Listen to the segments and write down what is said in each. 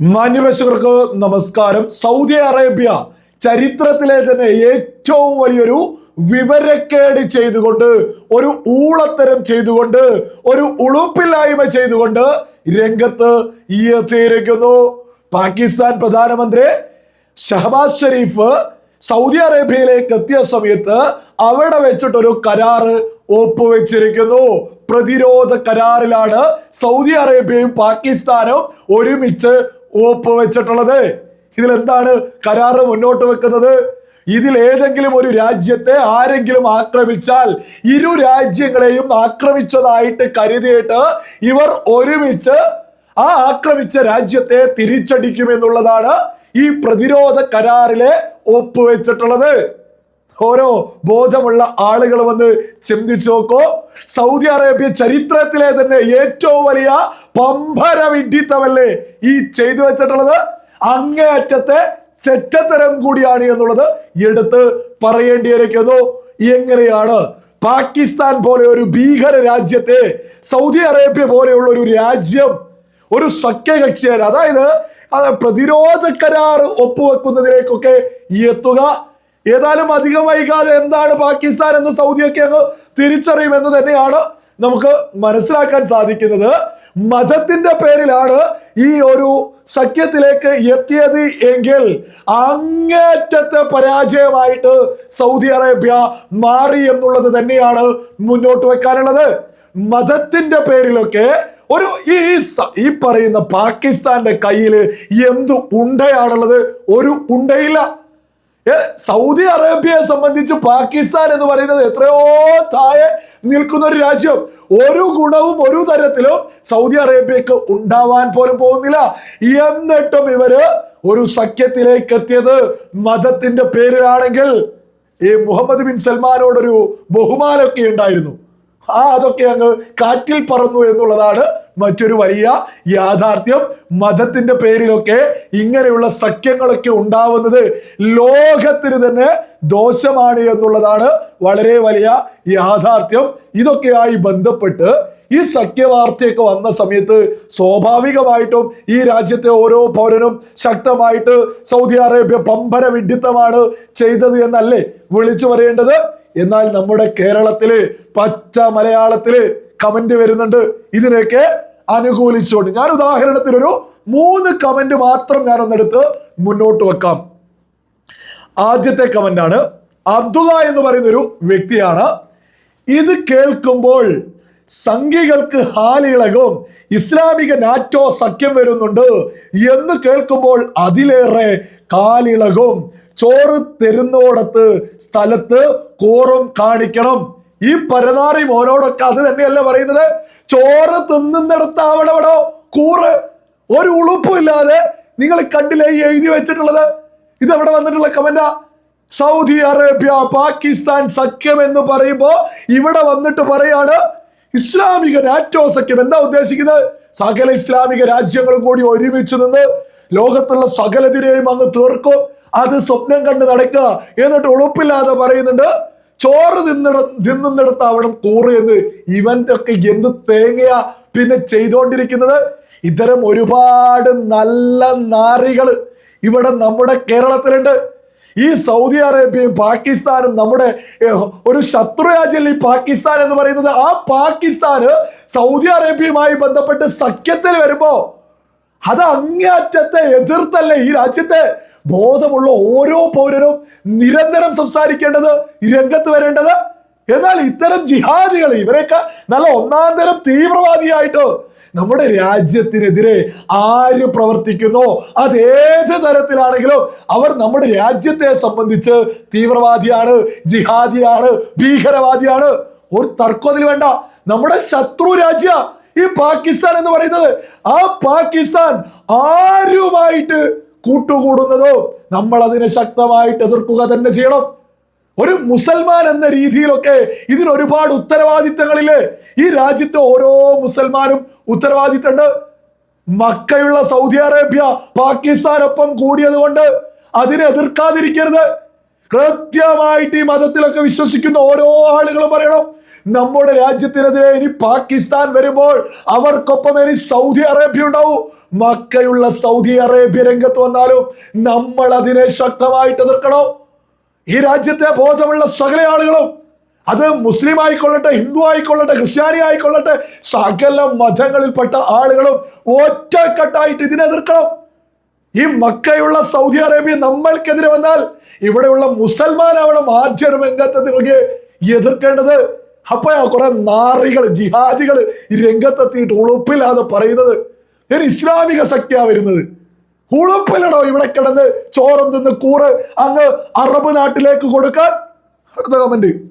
മാന്യപ്രേക്ഷകർക്ക് നമസ്കാരം. Saudi Arabia ചരിത്രത്തിലെ തന്നെ ഏറ്റവും വലിയൊരു വിവരക്കേട് ചെയ്തുകൊണ്ട് ഒരു ഊളത്തരം ചെയ്തുകൊണ്ട് ഒരു ഉളുപ്പില്ലായ്മ ചെയ്തുകൊണ്ട് രംഗത്ത് എത്തിയിരിക്കുന്നു പാകിസ്ഥാൻ പ്രധാനമന്ത്രി ഷഹബാസ് ഷെരീഫ് സൗദി അറേബ്യയിലേക്ക് എത്തിയ സമയത്ത് അവിടെ വെച്ചിട്ടൊരു കരാറ് ഒപ്പുവെച്ചിരിക്കുന്നു. പ്രതിരോധ കരാറിലാണ് സൗദി അറേബ്യയും പാകിസ്ഥാനും ഒരുമിച്ച് ഒപ്പുവെച്ചിട്ടുള്ളത് ഇതിൽ എന്താണ് കരാറ് മുന്നോട്ട് വെക്കുന്നത്? ഇതിൽ ഏതെങ്കിലും ഒരു രാജ്യത്തെ ആരെങ്കിലും ആക്രമിച്ചാൽ ഇരു രാജ്യങ്ങളെയും ആക്രമിച്ചതായിട്ട് കരുതിയിട്ട് ഇവർ ഒരുമിച്ച് ആ ആക്രമിച്ച രാജ്യത്തെ തിരിച്ചടിക്കുമെന്നുള്ളതാണ് ഈ പ്രതിരോധ കരാറിലെ ഒപ്പുവെച്ചിട്ടുള്ളത് ഓരോ ബോധമുള്ള ആളുകൾ വന്ന് ചിന്തിച്ചു നോക്കോ. സൗദി അറേബ്യ ചരിത്രത്തിലെ തന്നെ ഏറ്റവും വലിയ പമ്പര വിഡിത്തമല്ലേ ഈ ചെയ്തു വെച്ചിട്ടുള്ളത്? അങ്ങേയറ്റത്തെ ചെറ്റത്തരം കൂടിയാണ് എന്നുള്ളത് എടുത്ത് പറയേണ്ടിയിരിക്കുന്നു. എങ്ങനെയാണ്? പാകിസ്ഥാൻ പോലെ ഒരു ഭീകര രാജ്യത്തെ സൗദി അറേബ്യ പോലെയുള്ള ഒരു രാജ്യം ഒരു സഖ്യകക്ഷിയാണ് അതായത് അത് പ്രതിരോധ കരാർ ഒപ്പുവെക്കുന്നതിലേക്കൊക്കെ എത്തുക ഏതായാലും അധികം വൈകാതെ എന്താണ് പാകിസ്ഥാൻ എന്ന് സൗദിയൊക്കെ അങ്ങ് തിരിച്ചറിയുമെന്ന് തന്നെയാണ് നമുക്ക് മനസ്സിലാക്കാൻ സാധിക്കുന്നത്. മതത്തിന്റെ പേരിലാണ് ഈ ഒരു സഖ്യത്തിലേക്ക് എത്തിയത് എങ്കിൽ അങ്ങേറ്റത്തെ പരാജയമായിട്ട് സൗദി അറേബ്യ മാറി എന്നുള്ളത് തന്നെയാണ് മുന്നോട്ട് വെക്കാനുള്ളത്. മതത്തിന്റെ പേരിലൊക്കെ ഒരു ഈ ഈ പറയുന്ന പാകിസ്ഥാന്റെ കയ്യിൽ എന്ത് ഉണ്ടയാണുള്ളത്? ഒരു ഉണ്ടയില്ല. സൗദി അറേബ്യയെ സംബന്ധിച്ച് പാകിസ്ഥാൻ എന്ന് പറയുന്നത് എത്രയോ താഴെ നിൽക്കുന്ന ഒരു രാജ്യം. ഒരു ഗുണവും ഒരു തരത്തിലും സൗദി അറേബ്യക്ക് ഉണ്ടാവാൻ പോലും പോകുന്നില്ല. എന്നിട്ടും ഇവർ ഒരു സഖ്യത്തിലേക്ക് എത്തിയത് മതത്തിന്റെ പേരിലാണെങ്കിൽ ഈ മുഹമ്മദ് ബിൻ സൽമാനോടൊരു ബഹുമാനമൊക്കെ ഉണ്ടായിരുന്നു. ആ അതൊക്കെ അങ്ങ് കാറ്റിൽ പറന്നു എന്നുള്ളതാണ് മറ്റൊരു വലിയ യാഥാർത്ഥ്യം മതത്തിന്റെ പേരിലൊക്കെ ഇങ്ങനെയുള്ള സഖ്യങ്ങളൊക്കെ ഉണ്ടാവുന്നത് ലോകത്തിന് തന്നെ ദോഷമാണ് എന്നുള്ളതാണ് വളരെ വലിയ യാഥാർത്ഥ്യം. ഇതൊക്കെയായി ബന്ധപ്പെട്ട് ഈ സഖ്യവാർത്തയൊക്കെ വന്ന സമയത്ത് സ്വാഭാവികമായിട്ടും ഈ രാജ്യത്തെ ഓരോ പൗരനും ശക്തമായിട്ട് സൗദി അറേബ്യ പമ്പര വിഡിത്തമാണ് ചെയ്തത് എന്നല്ലേ വിളിച്ചു പറയേണ്ടത്? എന്നാൽ നമ്മുടെ കേരളത്തിൽ പച്ച മലയാളത്തിൽ കമന്റ് വരുന്നുണ്ട്. ഇതിനെയൊക്കെ അനുകൂലിച്ചുകൊണ്ട്. ഞാൻ ഉദാഹരണത്തിന് ഒരു മൂന്ന് കമന്റ് മാത്രം ഞാൻ ഒന്നെടുത്ത് മുന്നോട്ട് വെക്കാം. ആദ്യത്തെ കമന്റ് ആണ്. അബ്ദുള്ള എന്ന് പറയുന്ന ഒരു വ്യക്തിയാണ്. ഇത് കേൾക്കുമ്പോൾ സംഘികൾക്ക് ഹാലിളകും ഇസ്ലാമിക നാറ്റോ സഖ്യം വരുന്നുണ്ട് എന്ന് കേൾക്കുമ്പോൾ അതിലേറെ കാലിളകും. ചോറ് തരുന്നോടത്ത് സ്ഥലത്ത് കോറും കാണിക്കണം. ഈ പരതാറി മോനോടൊക്കെ അത് തന്നെയല്ലേ പറയുന്നത്? ചോറ് തിന്നുന്നിടത്ത് അവിടെ അവിടെ കൂറ്. ഒരു ഉളുപ്പും ഇല്ലാതെ നിങ്ങൾ കണ്ടില്ലേ ഈ എഴുതി വെച്ചിട്ടുള്ളത്? ഇത് അവിടെ വന്നിട്ടുള്ള കമന്റാ? സൗദി അറേബ്യ പാകിസ്ഥാൻ സഖ്യം എന്ന് പറയുമ്പോ ഇവിടെ വന്നിട്ട് പറയാണ് ഇസ്ലാമിക നാറ്റോ സഖ്യം. എന്താ ഉദ്ദേശിക്കുന്നത്? സകല ഇസ്ലാമിക രാജ്യങ്ങളും കൂടി ഒരുമിച്ച് നിന്ന് ലോകത്തുള്ള സകലതിരെയും അങ്ങ് തീർക്കും. അത് സ്വപ്നം കണ്ട് നടക്കുക. എന്നിട്ട് ഉളുപ്പില്ലാതെ പറയുന്നുണ്ട് ചോറ് തിന്നിട തിന്നുന്നിടത്ത് അവിടെ കൂറ് എന്ന് ഇവന്റെ ഒക്കെ എന്ത് തേങ്ങയാ പിന്നെ ചെയ്തുകൊണ്ടിരിക്കുന്നത് ഇത്തരം ഒരുപാട് നല്ല നാറികൾ ഇവിടെ നമ്മുടെ കേരളത്തിലുണ്ട്. ഈ സൗദി അറേബ്യയും പാകിസ്ഥാനും നമ്മുടെ ഒരു ശത്രു രാജ്യമല്ലേ ഈ പാകിസ്ഥാൻ എന്ന് പറയുന്നത് ആ പാകിസ്ഥാന് സൗദി അറേബ്യയുമായി ബന്ധപ്പെട്ട് സഖ്യത്തിൽ വരുമ്പോ അത് അങ്ങേയറ്റത്തെ എതിർത്തല്ലേ ഈ രാജ്യത്തെ? ബോധമുള്ള ഓരോ പൗരനും നിരന്തരം സംസാരിക്കേണ്ടത് രംഗത്ത് വരേണ്ടത്? എന്നാൽ ഇത്തരം ജിഹാദികൾ ഇവരെയൊക്കെ നല്ല ഒന്നാം തരം തീവ്രവാദിയായിട്ട് നമ്മുടെ രാജ്യത്തിനെതിരെ ആര് പ്രവർത്തിക്കുന്നു? അത് ഏത് തരത്തിലാണെങ്കിലും അവർ നമ്മുടെ രാജ്യത്തെ സംബന്ധിച്ച് തീവ്രവാദിയാണ് ജിഹാദിയാണ് ഭീകരവാദിയാണ്. ഒരു തർക്കം അതിൽ വേണ്ട. നമ്മുടെ ശത്രു രാജ്യ ഈ പാകിസ്ഥാൻ എന്ന് പറയുന്നത് ആ പാകിസ്ഥാൻ ആരുമായിട്ട് കൂട്ടുകൂടുന്നതോ നമ്മൾ അതിനെ ശക്തമായിട്ട് എതിർക്കുക തന്നെ ചെയ്യണം. ഒരു മുസൽമാൻ എന്ന രീതിയിലൊക്കെ ഇതിന് ഒരുപാട് ഉത്തരവാദിത്തങ്ങളില്ലേ ഈ രാജ്യത്തെ ഓരോ മുസൽമാനും ഉത്തരവാദിത്തമുണ്ട്. മക്കയുള്ള സൗദി അറേബ്യ പാകിസ്ഥാനൊപ്പം കൂടിയത് കൊണ്ട് അതിനെ എതിർക്കാതിരിക്കരുത്. കൃത്യമായിട്ട് ഈ മതത്തിലൊക്കെ വിശ്വസിക്കുന്ന ഓരോ ആളുകളും പറയണം. നമ്മുടെ രാജ്യത്തിനെതിരെ ഇനി പാകിസ്ഥാൻ വരുമ്പോൾ അവർക്കൊപ്പം ഇനി സൗദി അറേബ്യ ഉണ്ടാവും. മക്കയുള്ള സൗദി അറേബ്യ രംഗത്ത് വന്നാലും നമ്മൾ അതിനെ ശക്തമായിട്ട് എതിർക്കണം. ഈ രാജ്യത്തെ ബോധമുള്ള സകല ആളുകളും അത് മുസ്ലിം ആയിക്കൊള്ളട്ടെ ഹിന്ദു ആയിക്കൊള്ളട്ടെ ക്രിസ്ത്യാനി ആയിക്കൊള്ളട്ടെ സകല മതങ്ങളിൽപ്പെട്ട ആളുകളും ഒറ്റക്കെട്ടായിട്ട് ഇതിനെ എതിർക്കണം. ഈ മക്കയുള്ള സൗദി അറേബ്യ നമ്മൾക്കെതിരെ വന്നാൽ ഇവിടെയുള്ള മുസൽമാനാവണം ആദ്യ രംഗത്തെത്തിറങ്ങി എതിർക്കേണ്ടത്. അപ്പൊ കുറെ നാറികൾ ജിഹാദികൾ രംഗത്തെത്തിയിട്ട് ഉളുപ്പില്ലാതെ പറയുന്നത്. ഒരു ഇസ്ലാമിക ശക്തിയാ വരുന്നത്. ഉളുപ്പിലടോ ഇവിടെ കിടന്ന് ചോറും തിന്ന് കൂറ് അങ്ങ് അറബ് നാട്ടിലേക്ക് കൊടുക്കാൻ? അടുത്ത കമന്റ്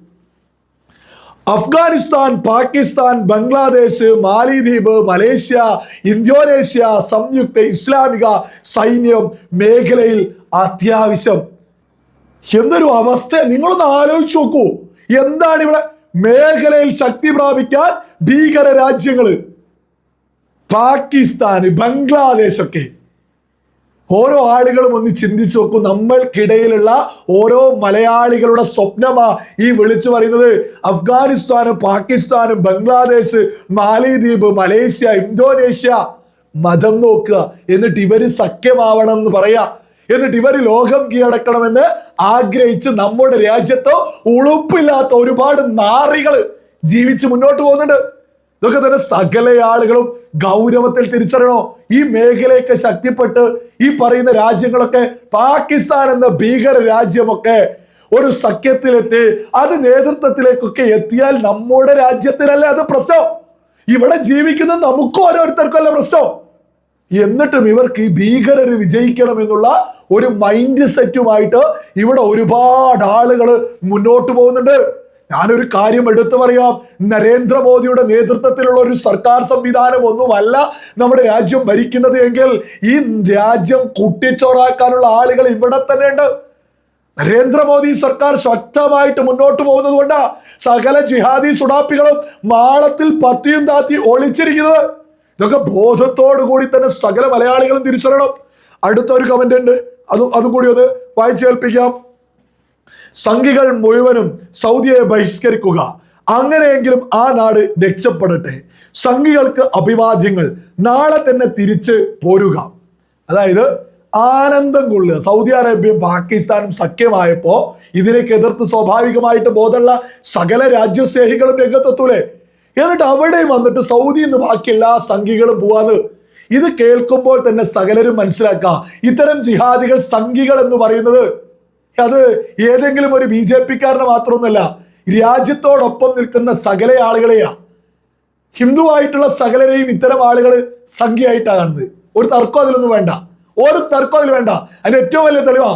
അഫ്ഗാനിസ്ഥാൻ പാകിസ്ഥാൻ ബംഗ്ലാദേശ് മാലിദ്വീപ് മലേഷ്യ ഇന്തോനേഷ്യ സംയുക്ത ഇസ്ലാമിക സൈന്യം മേഖലയിൽ അത്യാവശ്യം. എന്തൊരു അവസ്ഥ നിങ്ങളൊന്ന് ആലോചിച്ച് നോക്കൂ. എന്താണ് ഇവിടെ മേഖലയിൽ ശക്തി പ്രാപിക്കാൻ ഭീകര രാജ്യങ്ങൾ. പാകിസ്ഥാൻ ബംഗ്ലാദേശൊക്കെ. ഓരോ ആളുകളും ഒന്ന് ചിന്തിച്ചു നോക്കും നമ്മൾക്കിടയിലുള്ള ഓരോ മലയാളികളുടെ സ്വപ്നമാ ഈ വിളിച്ചു പറയുന്നത്. അഫ്ഗാനിസ്ഥാനും പാകിസ്ഥാനും ബംഗ്ലാദേശ് മാലിദ്വീപ് മലേഷ്യ ഇന്തോനേഷ്യ. മതം നോക്കുക എന്നിട്ട് ഇവർ സഖ്യമാവണം എന്ന് പറയാ. എന്നിട്ട് ഇവർ ലോകം കീഴടക്കണമെന്ന് ആഗ്രഹിച്ച് നമ്മുടെ രാജ്യത്ത് ഉളുപ്പില്ലാത്ത ഒരുപാട് നാറികൾ ജീവിച്ച് മുന്നോട്ട് പോകുന്നുണ്ട്. ഇതൊക്കെ തന്നെ സകല ആളുകളും ഗൗരവത്തിൽ തിരിച്ചറിയണോ? ഈ മേഖലയൊക്കെ ശക്തിപ്പെട്ട് ഈ പറയുന്ന രാജ്യങ്ങളൊക്കെ പാകിസ്ഥാൻ എന്ന ഭീകര രാജ്യമൊക്കെ ഒരു സഖ്യത്തിലെത്തി അത് നേതൃത്വത്തിലേക്കൊക്കെ എത്തിയാൽ നമ്മുടെ രാജ്യത്തിനല്ലേ അത് പ്രശ്നം? ഇവിടെ ജീവിക്കുന്ന നമുക്കും ഓരോരുത്തർക്കും അല്ല പ്രശ്നം? എന്നിട്ടും ഇവർക്ക് ഈ ഭീകരർ വിജയിക്കണം എന്നുള്ള ഒരു മൈൻഡ് സെറ്റുമായിട്ട് ഇവിടെ ഒരുപാട് ആളുകൾ മുന്നോട്ട് പോകുന്നുണ്ട്. ഞാനൊരു കാര്യം എടുത്തു പറയാം. നരേന്ദ്രമോദിയുടെ നേതൃത്വത്തിലുള്ള ഒരു സർക്കാർ സംവിധാനം ഒന്നുമല്ല നമ്മുടെ രാജ്യം ഭരിക്കുന്നത് എങ്കിൽ ഈ രാജ്യം കുട്ടിച്ചോറാക്കാനുള്ള ആളുകൾ ഇവിടെ തന്നെ ഉണ്ട്. നരേന്ദ്രമോദി സർക്കാർ ശക്തമായിട്ട് മുന്നോട്ട് പോകുന്നത് കൊണ്ടാ സകല ജിഹാദി സുഡാപ്പികളും മാളത്തിൽ പത്തിയും താത്തി ഒളിച്ചിരിക്കുന്നത്. ഇതൊക്കെ ബോധത്തോടു കൂടി തന്നെ സകല മലയാളികളും തിരിച്ചറിയണം. അടുത്തൊരു കമന്റ് ഉണ്ട്. അതും അതും കൂടി ഒന്ന് വായിച്ചു കേൾപ്പിക്കാം. സംഘികൾ മുഴുവനും സൗദിയെ ബഹിഷ്കരിക്കുക. അങ്ങനെയെങ്കിലും ആ നാട് രക്ഷപ്പെടട്ടെ. സംഘികൾക്ക് അഭിവാദ്യങ്ങൾ. നാളെ തന്നെ തിരിച്ച് പോരുക. അതായത് ആനന്ദം കൊള്ളുക. സൗദി അറേബ്യയും പാകിസ്ഥാനും സഖ്യമായപ്പോ ഇതിലേക്ക് എതിർത്ത് സ്വാഭാവികമായിട്ട് ബോധമുള്ള സകല രാജ്യസ്നേഹികളും രംഗത്തെത്തൂലേ? എന്നിട്ട് അവിടെ വന്നിട്ട് സൗദി എന്ന് ബാക്കി എല്ലാ സംഘികളും പോവാന്ന് ഇത് കേൾക്കുമ്പോൾ തന്നെ സകലരും മനസ്സിലാക്കുക. ഇത്തരം ജിഹാദികൾ സംഘികൾ എന്ന് പറയുന്നത് അത് ഏതെങ്കിലും ഒരു ബി ജെ പിക്കാരനെ മാത്രമൊന്നുമല്ല രാജ്യത്തോടൊപ്പം നിൽക്കുന്ന സകല ആളുകളെയാ. ഹിന്ദു ആയിട്ടുള്ള സകലരെയും ഇത്തരം ആളുകൾ സംഖ്യയായിട്ടാണ് കാണുന്നത്. ഒരു തർക്കം അതിലൊന്നും വേണ്ട. ഒരു തർക്കം അതിൽ വേണ്ട. അതിന് ഏറ്റവും വലിയ തെളിവാ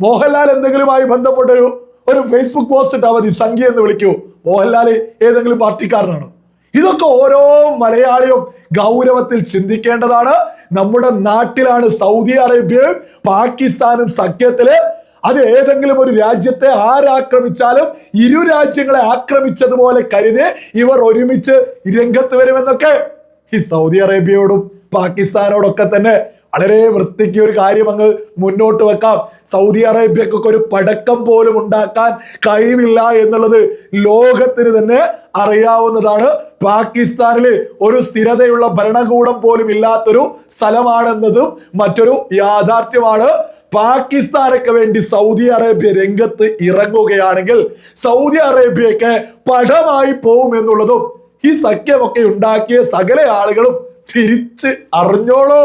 മോഹൻലാൽ എന്തെങ്കിലുമായി ബന്ധപ്പെട്ടൊരു ഒരു ഫേസ്ബുക്ക് പോസ്റ്റ് ഇട്ടാൽ മതി സംഖ്യ എന്ന് വിളിക്കൂ. മോഹൻലാൽ ഏതെങ്കിലും പാർട്ടിക്കാരനാണ്. ഇതൊക്കെ ഓരോ മലയാളിയും ഗൗരവത്തിൽ ചിന്തിക്കേണ്ടതാണ്. നമ്മുടെ നാട്ടിലാണ് സൗദി അറേബ്യയും പാകിസ്ഥാനും സഖ്യത്തിൽ. അത് ഏതെങ്കിലും ഒരു രാജ്യത്തെ ആരാക്രമിച്ചാലും ഇരു രാജ്യങ്ങളെ ആക്രമിച്ചതുപോലെ കരുതി ഇവർ ഒരുമിച്ച് രംഗത്ത് വരുമെന്നൊക്കെ ഈ സൗദി അറേബ്യയോടും പാകിസ്ഥാനോടൊക്കെ തന്നെ വളരെ വൃത്തിക്ക് ഒരു കാര്യം അങ്ങ് മുന്നോട്ട് വെക്കാം. സൗദി അറേബ്യക്കൊക്കെ ഒരു പടക്കം പോലും ഉണ്ടാക്കാൻ കഴിവില്ല എന്നുള്ളത് ലോകത്തിന് തന്നെ അറിയാവുന്നതാണ്. പാകിസ്ഥാനിൽ ഒരു സ്ഥിരതയുള്ള ഭരണകൂടം പോലും ഇല്ലാത്തൊരു സ്ഥലമാണെന്നതും മറ്റൊരു യാഥാർത്ഥ്യമാണ്. പാകിസ്ഥാനൊക്കെ വേണ്ടി സൗദി അറേബ്യ രംഗത്ത് ഇറങ്ങുകയാണെങ്കിൽ സൗദി അറേബ്യക്ക് പടമായി പോവും എന്നുള്ളതും ഈ സഖ്യമൊക്കെ ഉണ്ടാക്കിയ സകല ആളുകളും തിരിച്ച് അറിഞ്ഞോളോ.